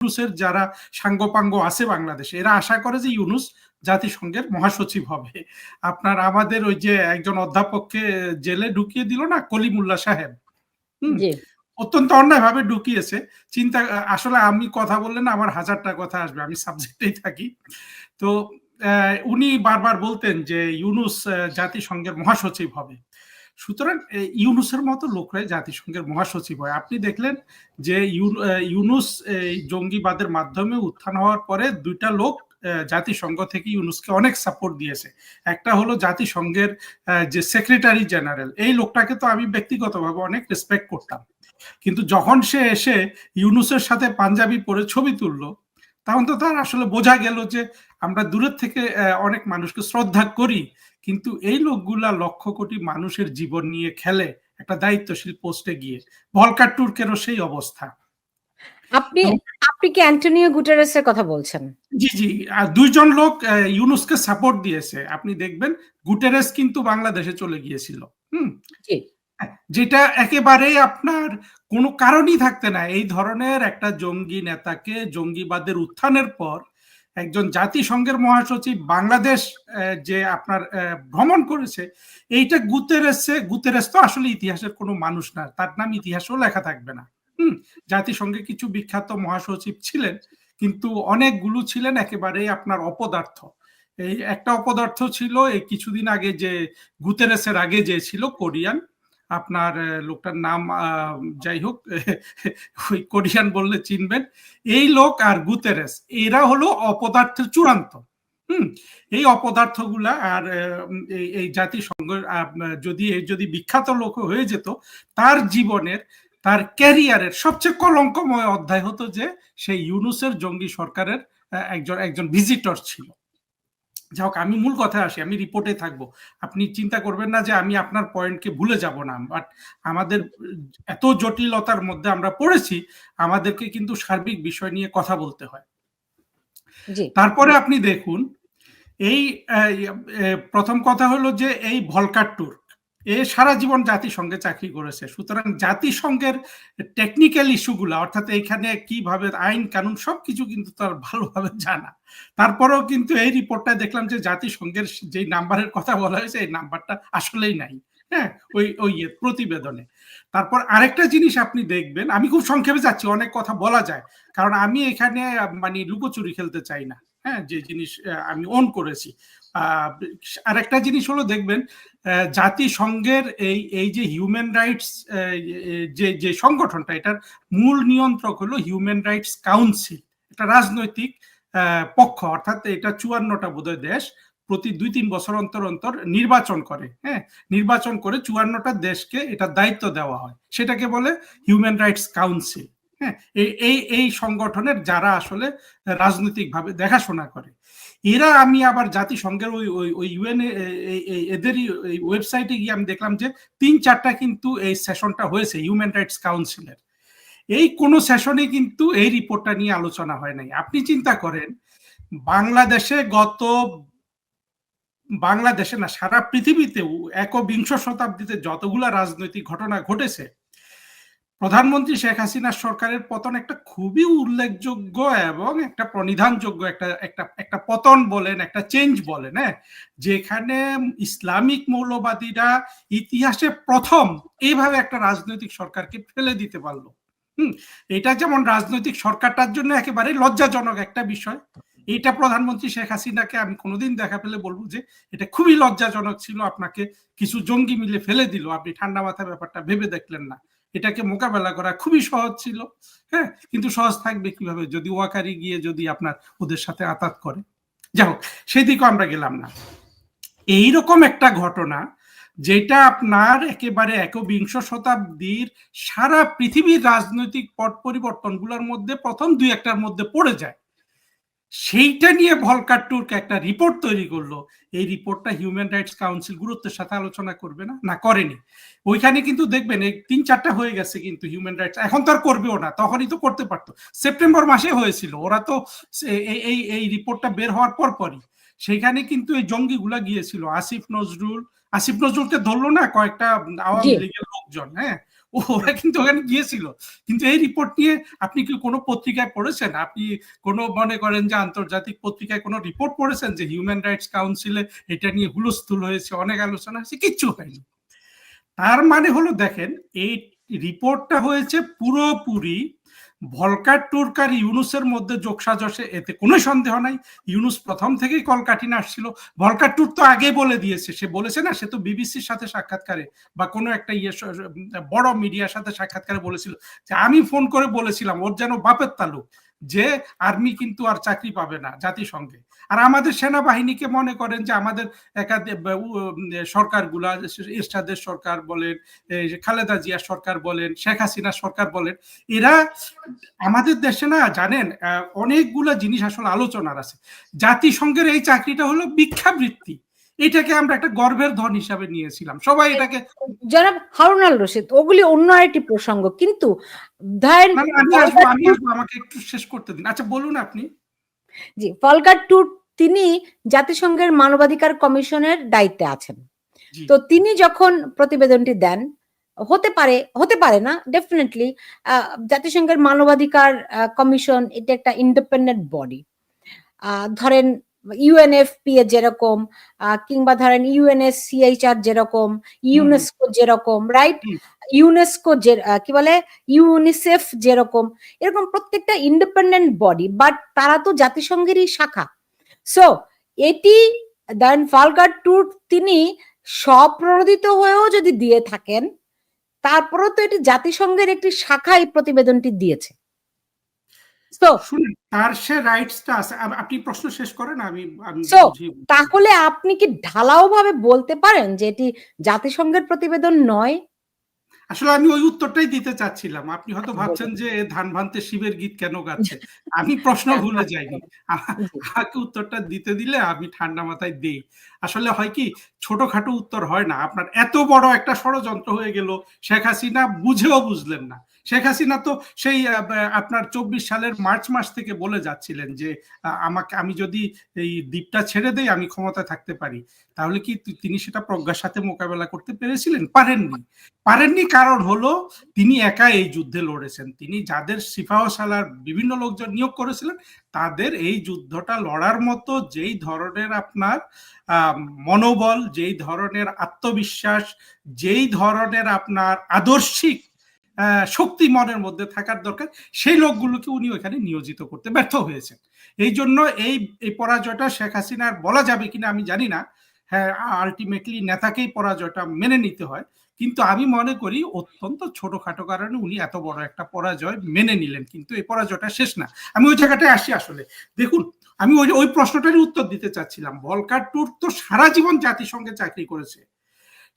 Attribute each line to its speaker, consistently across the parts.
Speaker 1: ইউনুসের যারা সাঙ্গপাঙ্গ আছে বাংলাদেশে এরা আশা করে যে ইউনুস জাতিসংঘের মহাসচিব হবে। আপনার আমাদের ওই যে একজন অধ্যাপককে জেলে ঢুকিয়ে দিল না কলিমুল্লা সাহেব? হুম? অত্যন্ত অন্যায়ভাবে ঢুকিয়েছে। চিন্তা আসলে আমি কথা বললেন আমার হাজারটা কথা আসবে আমি সাবজেক্টেই থাকি। তো উনি বারবার বলতেন যে ইউনুস জাতিসংঘের মহাসচিব হবে। সুতরাং ইউনুসের মতো লোকরাই জাতিসংঘের মহাসচিব হয়। আপনি দেখলেন যে ইউনুস জঙ্গিবাদের মাধ্যমে উত্থান হওয়ার পরে দুইটা লোক জাতিসংঘ থেকে ইউনুসকে অনেক সাপোর্ট দিয়েছে। একটা হলো জাতিসংঘের যে সেক্রেটারি জেনারেল এই লোকটাকে তো আমি ব্যক্তিগতভাবে অনেক রেসপেক্ট করতাম। কিন্তু যখন সে এসে ইউনুসের সাথে পাঞ্জাবি পরে ছবি তুললো তখন তো তার আসলে বোঝা গেল যে আমরা দূরের থেকে অনেক মানুষকে শ্রদ্ধা করি। কিন্তু এই লোকগুলা লক্ষ কোটি মানুষের জীবন নিয়ে খেলে একটা দায়িত্বশীল পোস্টে গিয়ে। ভলকার টুর্কেরও সেই অবস্থা।
Speaker 2: আপনি আপনি কি অ্যান্টনিও গুটারেসের কথা বলছেন?
Speaker 1: জি জি। দুইজন লোক ইউনুসকে সাপোর্ট দিয়েছে। আপনি দেখবেন গুটারেস কিন্তু বাংলাদেশে চলে গিয়েছিল। হুম?
Speaker 2: জি।
Speaker 1: যেটা একেবারেই আপনার কোনো কারণই থাকতে না। এই ধরনের একটা জঙ্গি নেতাকে জঙ্গিবাদের উত্থানের পর একজন জাতিসংঘের মহাসচিব বাংলাদেশ যে আপনার ভ্রমণ করেছে, এইটা গুতেরেসে, গুতেরেস তো আসলে ইতিহাসের কোনো মানুষ না, তার নাম ইতিহাসও লেখা থাকবে না। হুম, জাতিসংঘে কিছু বিখ্যাত মহাসচিব ছিলেন, কিন্তু অনেকগুলো ছিলেন একেবারেই আপনার অপদার্থ। এই একটা অপদার্থ ছিল, এই কিছুদিন আগে যে গুতেরেসের আগে যে ছিল কোরিয়ান আপনার লোকটার নাম যাই হোক ওই কোরিয়ান বললে চিনবেন, এই লোক আর গুতেরেস, এরা হলো অপদার্থের চূড়ান্ত। হুম, এই অপদার্থগুলা আর এই জাতিসংঘ যদি যদি বিখ্যাত লোক হয়ে যেত, তার জীবনের, তার ক্যারিয়ারের সবচেয়ে কলঙ্কময় অধ্যায় হতো যে, সেই ইউনুসের জঙ্গি সরকারের একজন একজন ভিজিটর ছিল। যাই হোক আমি মূল কথায় আসি আমি রিপোর্টে থাকব। আপনি চিন্তা করবেন না যে আমি আপনার পয়েন্টকে ভুলে যাব না বাট আমাদের এত জটিলতার মধ্যে আমরা পড়েছি আমাদেরকে কিন্তু সার্বিক বিষয় নিয়ে কথা বলতে হয়। তারপরে আপনি দেখুন এই প্রথম কথা হলো যে এই ভলকার ট্যুর এ সারা জীবন জাতিসংঘে চাকরি করেছে। সুতরাং জাতিসংঘের টেকনিক্যাল ইস্যুগুলো অর্থাৎ এইখানে কীভাবে আইন, কানুন সবকিছু কিন্তু তার ভালোভাবে জানা। তারপরেও কিন্তু এই রিপোর্টটা দেখলাম যে জাতিসংঘের যে নাম্বারের কথা বলা হয়েছে, এই নাম্বারটা আসলেই নাই। হ্যাঁ ওই ওই প্রতিবেদনে। তারপর আরেকটা জিনিস আপনি দেখবেন, আমি খুব সংক্ষেপে যাচ্ছি, অনেক কথা বলা যায়। কারণ আমি এখানে মানে লুকোচুরি খেলতে চাই না। হ্যাঁ যে জিনিস আমি অন করেছি। আরেকটা জিনিস হলো দেখবেন জাতিসংঘের এই এই যে হিউম্যান রাইটস যে যে সংগঠনটা, এটার মূল নিয়ন্ত্রক হলো হিউম্যান রাইটস কাউন্সিল এটা রাজনৈতিক পক্ষ, অর্থাৎ এটা চুয়ান্নটা বোধহয় দেশ প্রতি দুই তিন বছর অন্তর অন্তর নির্বাচন করে হ্যাঁ? নির্বাচন করে চুয়ান্নটা দেশকে এটা দায়িত্ব দেওয়া হয়। সেটাকে বলে হিউম্যান রাইটস কাউন্সিল হ্যাঁ এই এই সংগঠনের যারা আসলে রাজনৈতিকভাবে দেখাশোনা করে। এরা আমি আবার জাতিসংঘের ওই ওই ওই ইউএন এদেরই ওয়েবসাইটে গিয়ে আমি দেখলাম যে তিন চারটা কিন্তু এই সেশনটা হয়েছে, হিউম্যান রাইটস কাউন্সিলের। এই কোন সেশনে কিন্তু এই রিপোর্টটা নিয়ে আলোচনা হয় নাই। আপনি চিন্তা করেন, বাংলাদেশে গত, বাংলাদেশে না, সারা পৃথিবীতেও একবিংশ শতাব্দীতে যতগুলা রাজনৈতিক ঘটনা ঘটেছে প্রধানমন্ত্রী শেখ হাসিনার সরকারের পতন একটা খুবই উল্লেখযোগ্য এবং একটা প্রণিধানযোগ্য, একটা একটা একটা পতন বলেন, একটা চেঞ্জ বলেন হ্যাঁ? যেখানে ইসলামিক মৌলবাদীরা ইতিহাসে প্রথম এইভাবে একটা রাজনৈতিক সরকারকে ফেলে দিতে পারল। হুম? এটা যেমন রাজনৈতিক সরকারটার জন্য একেবারে লজ্জাজনক একটা বিষয়। এটা প্রধানমন্ত্রী শেখ হাসিনাকে আমি কোনোদিন দেখা পেলে বলব যে, এটা খুবই লজ্জাজনক ছিল, আপনাকে কিছু জঙ্গি মিলে ফেলে দিল। আপনি ঠান্ডা মাথা ব্যাপারটা ভেবে দেখলেন না। এটাকে মোকাবেলা করা খুবই সহজ ছিল হ্যাঁ? কিন্তু সহজ থাকবে কীভাবে? যদি ওয়াকারি গিয়ে যদি আপনার ওদের সাথে আতাত করে। যাই হোক সেদিকেও আমরা গেলাম না। এইরকম একটা ঘটনা যেটা আপনার একেবারে একবিংশ শতাব্দীর সারা পৃথিবীর রাজনৈতিক পট পরিবর্তনগুলোর মধ্যে প্রথম দুই একটার মধ্যে পড়ে যায়। সেইটা নিয়ে ভলকার টুর্ক একটা রিপোর্ট তৈরি করল। এই রিপোর্টটা হিউম্যান রাইটস কাউন্সিল গুরুত্বের সাথে আলোচনা করবে না? না করেনি। ওইখানে কিন্তু দেখবেন এই তিন চারটা হয়ে গেছে কিন্তু হিউম্যান রাইটস এখন তো আর করবেও না তখনই তো করতে পারতো। সেপ্টেম্বর মাসে হয়েছিল ওরা তো এই এই রিপোর্টটা বের হওয়ার পর পরই সেখানে কিন্তু এই জঙ্গিগুলা গিয়েছিল আসিফ নজরুল আসিফ নজরুলকে ধরলো না কয়েকটা আওয়ামী লীগের লোকজন হ্যাঁ? ওরা কিন্তু ওখানে গিয়েছিল। কিন্তু এই রিপোর্ট নিয়ে আপনি কি কোনো পত্রিকায় পড়েছেন? আপনি কোনো মনে করেন যে আন্তর্জাতিক পত্রিকায় কোনো রিপোর্ট পড়েছেন যে হিউম্যান রাইটস কাউন্সিলে এটা নিয়ে হুলস্থুল হয়েছে, অনেক আলোচনা হয়েছে, কিচ্ছু হয়নি। তার মানে হলো দেখেন, এই রিপোর্টটা হয়েছে পুরোপুরি ভলকার, টুরকার, ইউনুসের মধ্যে যোগসাজসে এতে কোনো সন্দেহ নাই। ইউনুস প্রথম থেকেই কলকাঠিন আসছিল ভলকার, টুর তো আগে বলে দিয়েছে। সে বলেছে না, সে তো বিবিসির সাথে সাক্ষাৎকারে বা কোনো একটা ইয়ে বড় মিডিয়ার সাথে সাক্ষাৎকারে বলেছিল। যে আমি ফোন করে বলেছিলাম, ওর যেন বাপের তালুক। যে আর্মি কিন্তু আর চাকরি পাবে না জাতিসংঘে। আর আমাদের সেনাবাহিনীকে মনে করেন যে আমাদের সরকারগুলা, এরশাদের সরকার বলেন খালেদা জিয়া সরকার বলেন, শেখ হাসিনা সরকার বলেন, এরা আমাদের দেশে না, জানেন অনেকগুলো জিনিস আসলে আলোচনার আছে। জাতিসংঘের এই চাকরিটা হলো ভিক্ষাবৃত্তি। এটাকে আমরা একটা গর্বের ধন হিসাবে নিয়েছিলাম। সবাই এটাকে
Speaker 2: জনাব হারুন আল রশিদ ওগুলি অন্য আরেকটি প্রসঙ্গ কিন্তু
Speaker 1: আমাকে একটু শেষ করতে দিন। আচ্ছা বলুন আপনি।
Speaker 2: জি ফলকার টুর তিনি জাতিসংঘের মানবাধিকার কমিশনের দায়িত্বে আছেন। তো তিনি যখন প্রতিবেদনটি দেন হতে পারে হতে পারে না ডেফিনেটলি জাতিসংঘের মানবাধিকার কমিশন এটা একটা ইন্ডিপেন্ডেন্ট বডি ধরেন ইউএনএফপি এর যেরকম কিংবা ধরেন ইউএনএস ইউএনএসসিএইচআর যেরকম ইউনেস্কো যেরকম রাইট ইউনেস্কো যে কি বলে? ইউনিসেফ যেরকম এরকম প্রত্যেকটা ইন্ডিপেন্ডেন্ট বডি বাট তারা তো জাতিসংঘেরই শাখা। সো এটি দেন ফালগার ট্যুর তিনি স্বপ্রণোদিত হয়েও যদি দিয়ে থাকেন তারপরেও তো এটি জাতিসংঘের একটি শাখা এই প্রতিবেদনটি দিয়েছে।
Speaker 1: তার সে রাইটসটা আছে। আপনি প্রশ্ন শেষ করেন আমি
Speaker 2: তাহলে আপনি কি ঢালাও ভাবে বলতে পারেন যে এটি জাতিসংঘের প্রতিবেদন নয়?
Speaker 1: আসলে আমি ওই উত্তরটাই দিতে চাচ্ছিলাম। আপনি হয়তো ভাবছেন যে ধান ভানতে শিবের গীত কেন গাচ্ছে? আমি প্রশ্ন ভুলে যাইনি। আমাকে উত্তরটা দিতে দিলে আমি ঠান্ডা মাথায় দেই। আসলে হয় কি ছোটখাটো উত্তর হয় না। আপনার এত বড় একটা ষড়যন্ত্র হয়ে গেল শেখ হাসিনা বুঝেও বুঝলেন না। শেখ হাসিনা তো সেই আপনার চব্বিশ সালের মার্চ মাস থেকে বলে যাচ্ছিলেন যে আমাকে, আমি যদি এই দ্বীপটা ছেড়ে দেই, আমি ক্ষমতায় থাকতে পারি। তাহলে কি তিনি সেটা প্রজ্ঞার সাথে মোকাবেলা করতে পেরেছিলেন? পারেননি। পারেননি কারণ হলো, তিনি একা এই যুদ্ধে লড়েছেন। তিনি যাদের সিফাহ সালার বিভিন্ন লোকজন নিয়োগ করেছিলেন, তাদের এই যুদ্ধটা লড়ার মতো যেই ধরনের আপনার মনোবল, যেই ধরনের আত্মবিশ্বাস, যেই ধরনের আপনার আদর্শিক শক্তি মনের মধ্যে থাকার দরকার। সেই লোকগুলোকে উনি ওইখানে নিয়োজিত করতে ব্যর্থ হয়েছেন। এই জন্য এই এই পরাজয়টা শেখ হাসিনার বলা যাবে কিনা আমি জানি না। হ্যাঁ আলটিমেটলি নেতাকেই পরাজয়টা মেনে নিতে হয়। কিন্তু আমি মনে করি অত্যন্ত ছোটখাটো কারণে উনি এত বড় একটা পরাজয় মেনে নিলেন। কিন্তু এই পরাজয়টা শেষ না। আমি ওই জায়গাটায় আসি আসলে। দেখুন, আমি ওই ওই প্রশ্নটারই উত্তর দিতে চাচ্ছিলাম। ভলকার টুর তো সারা জীবন জাতিসংঘে চাকরি করেছে।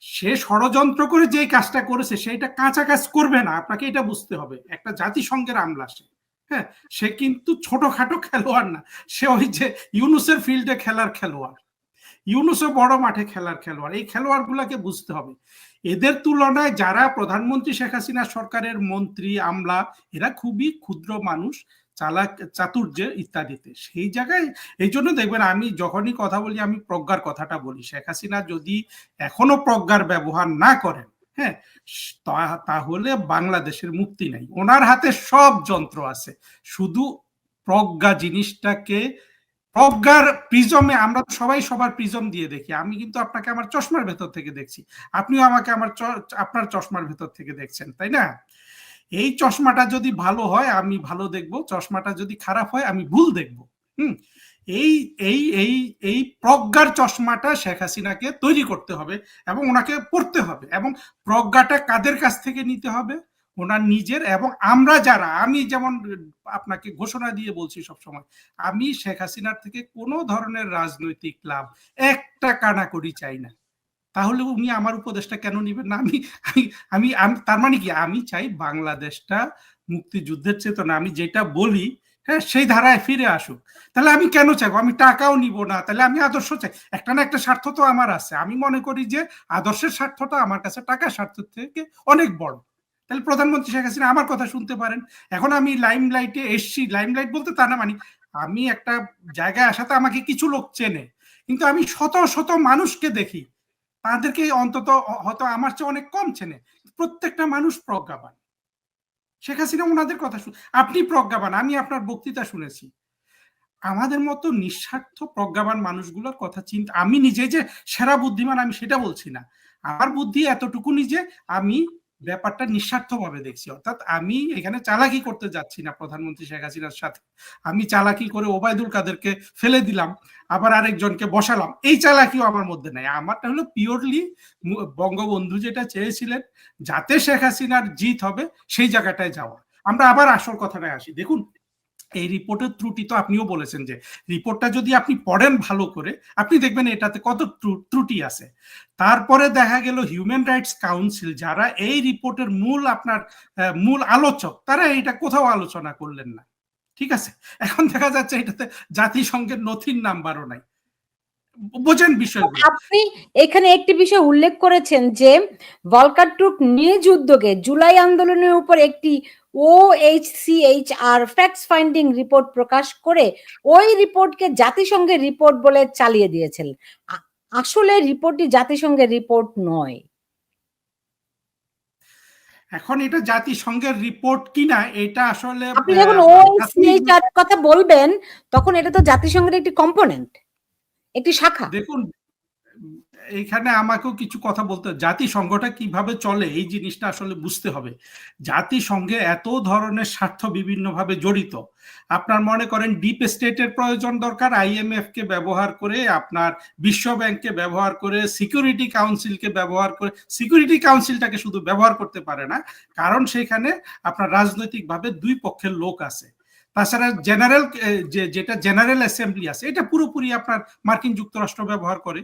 Speaker 1: সে ষড়যন্ত্র করে যে কাজটা করেছে সেটা কাঁচা কাজ করবে না। আপনাকে এটা বুঝতে হবে। একটা জাতিসংঘের আমলা সে। হ্যাঁ সে কিন্তু ছোটখাটো খেলোয়াড় না। সে ওই যে ইউনুসের ফিল্ডে খেলার খেলোয়াড়। ইউনুসও বড় মাঠে খেলার খেলোয়াড়। এই খেলোয়াড়গুলোকে বুঝতে হবে। এদের তুলনায় যারা প্রধানমন্ত্রী শেখ হাসিনা সরকারের মন্ত্রী, আমলা, এরা খুবই ক্ষুদ্র মানুষ। চালাক চাতুর্যে ইত্যাদিতে। সেই জায়গায় এই জন্য দেখবেন আমি যখনই কথা বলি, আমি প্রজ্ঞার কথাটা বলি। শেখ হাসিনা যদি এখনও প্রজ্ঞার ব্যবহার না করেন হ্যাঁ তাহলে বাংলাদেশের মুক্তি নাই। ওনার হাতে সব যন্ত্র আছে। শুধু প্রজ্ঞা জিনিসটাকে, প্রজ্ঞার প্রিজমে আমরা সবাই সবার প্রিজম দিয়ে দেখি। আমি কিন্তু আপনাকে আমার চশমার ভেতর থেকে দেখছি। আপনিও আমাকে আমার আপনার চশমার ভেতর থেকে দেখছেন, তাই না? এই চশমাটা যদি ভালো হয়, আমি ভালো দেখব। চশমাটা যদি খারাপ হয়, আমি ভুল দেখব। হুম? এই এই এই এই প্রজ্ঞার চশমাটা শেখ হাসিনাকে তৈরি করতে হবে এবং ওনাকে পড়তে হবে এবং প্রজ্ঞাটা কাদের কাছ থেকে নিতে হবে? ওনার নিজের এবং আমরা যারা, আমি যেমন আপনাকে ঘোষণা দিয়ে বলছি সব সময় আমি শেখ হাসিনার থেকে কোনো ধরনের রাজনৈতিক লাভ একটা কানা কানাকড়ি চাই না। তাহলে উনি আমার উপদেশটা কেন নিবেন না? আমি আমি আমি তার মানে কি? আমি চাই বাংলাদেশটা মুক্তিযুদ্ধের চেতনা। আমি যেটা বলি হ্যাঁ সেই ধারায় ফিরে আসুক। তাহলে আমি কেন চাইব আমি টাকাও নিব না। তাহলে আমি আদর্শ চাই? একটা না একটা স্বার্থ তো আমার আছে। আমি মনে করি যে আদর্শের স্বার্থটা আমার কাছে টাকার স্বার্থ থেকে অনেক বড়। তাহলে প্রধানমন্ত্রী শেখ হাসিনা আমার কথা শুনতে পারেন। এখন আমি লাইম লাইটে এসছি। লাইম লাইট বলতে তা না মানে আমি একটা জায়গায় আসাতে আমাকে কিছু লোক চেনে। কিন্তু আমি শত শত মানুষকে দেখি। তাদেরকে অন্তত হয়তো আমার চেয়ে অনেক কম চেনে। প্রত্যেকটা মানুষ প্রজ্ঞাবান। শেখ হাসিনা ওনাদের কথা শুন আপনি প্রজ্ঞাবান, আমি আপনার বক্তৃতা শুনেছি। আমাদের মতো নিঃস্বার্থ প্রজ্ঞাবান মানুষগুলোর কথা চিন্তা, আমি নিজে যে সেরা বুদ্ধিমান, আমি সেটা বলছি না। আমার বুদ্ধি এতটুকুনি যে আমি ব্যাপারটা নিঃস্বার্থভাবে দেখছি। অর্থাৎ আমি এখানে চালাকি করতে যাচ্ছি না প্রধানমন্ত্রী শেখ হাসিনার সাথে। আমি চালাকি করে ওবায়দুল কাদেরকে ফেলে দিলাম, আবার আরেকজনকে বসালাম। এই চালাকিও আমার মধ্যে নাই। আমারটা হলো পিওরলি বঙ্গবন্ধু যেটা চেয়েছিলেন, যাতে শেখ হাসিনার জিত হবে, সেই জায়গাটায় যাওয়া। আমরা আবার আসল কথাটায় আসি। দেখুন এই রিপোর্টের ত্রুটি তো আপনিও বলেছেন যে রিপোর্টটা যদি আপনি পড়েন ভালো করে, আপনি দেখবেন এটাতে কত ত্রুটি আছে। তারপরে দেখা গেল হিউম্যান রাইটস কাউন্সিল যারা এই রিপোর্টের মূল আপনার মূল আলোচক, তারা এটা কোথাও আলোচনা করলেন না। ঠিক আছে? এখন দেখা যাচ্ছে এটাতে জাতিসংঘের নথির নাম্বারও নাই। বোঝেন বিষয়গুলো।
Speaker 2: আপনি এখানে একটি বিষয় উল্লেখ করেছেন যে ভলকার টুক নিজ উদ্যোগে জুলাই আন্দোলনের উপর একটি O H C H R facts finding report প্রকাশ করে ওই রিপোর্টকে জাতিসংঘের রিপোর্ট বলে চালিয়ে দিয়েছেন। আসলে রিপোর্টটি জাতিসংঘের রিপোর্ট নয়।
Speaker 1: এখন এটা জাতিসংঘের রিপোর্ট কিনা এটা আসলে
Speaker 2: আপনি যখন ও এইচ আর কথা বলবেন তখন এটা তো জাতিসংঘের একটি কম্পোনেন্ট একটি শাখা।
Speaker 1: দেখুন এখানে আমাকেও কিছু কথা বলতে জাতিসংঘটা কীভাবে চলে, এই জিনিসটা আসলে বুঝতে হবে। জাতিসংঘে এত ধরনের স্বার্থ বিভিন্নভাবে জড়িত। আপনার মনে করেন, ডিপ স্টেটের প্রয়োজন দরকার আইএমএফ কে ব্যবহার করে, আপনার বিশ্ব ব্যাংককে ব্যবহার করে, সিকিউরিটি কাউন্সিলকে ব্যবহার করে, সিকিউরিটি কাউন্সিলটাকে শুধু ব্যবহার করতে পারে না, কারণ সেখানে আপনার রাজনৈতিকভাবে দুই পক্ষের লোক আছে। তাছাড়া জেনারেল যে, যেটা জেনারেল অ্যাসেম্বলি আছে, এটা পুরোপুরি আপনার মার্কিন যুক্তরাষ্ট্র ব্যবহার করে।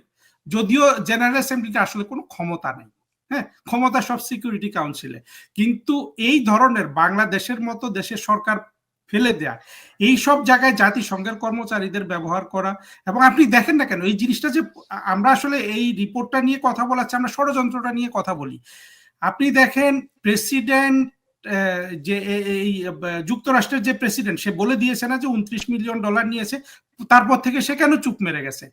Speaker 1: যদিও জেনারেল অ্যাসেম্বলিটা আসলে কোনো ক্ষমতা নেই হ্যাঁ? ক্ষমতা সব সিকিউরিটি কাউন্সিলে কিন্তু এই ধরনের বাংলাদেশের মতো দেশের সরকার ফেলে দেয়া, এই সব জায়গায় জাতিসংঘের কর্মচারীদের ব্যবহার করা, এবং আপনি দেখেন না কেন, এই জিনিসটা যে, আমরা আসলে এই রিপোর্টটা নিয়ে কথা বলাচ্ছি, আমরা ষড়যন্ত্রটা নিয়ে কথা বলি। আপনি দেখেন প্রেসিডেন্ট যে এই যুক্তরাষ্ট্রের যে প্রেসিডেন্ট, সে বলে দিয়েছে না যে উনত্রিশ মিলিয়ন ডলার নিয়েছে, তারপর থেকে সে কেন চুপ মেরে গেছে?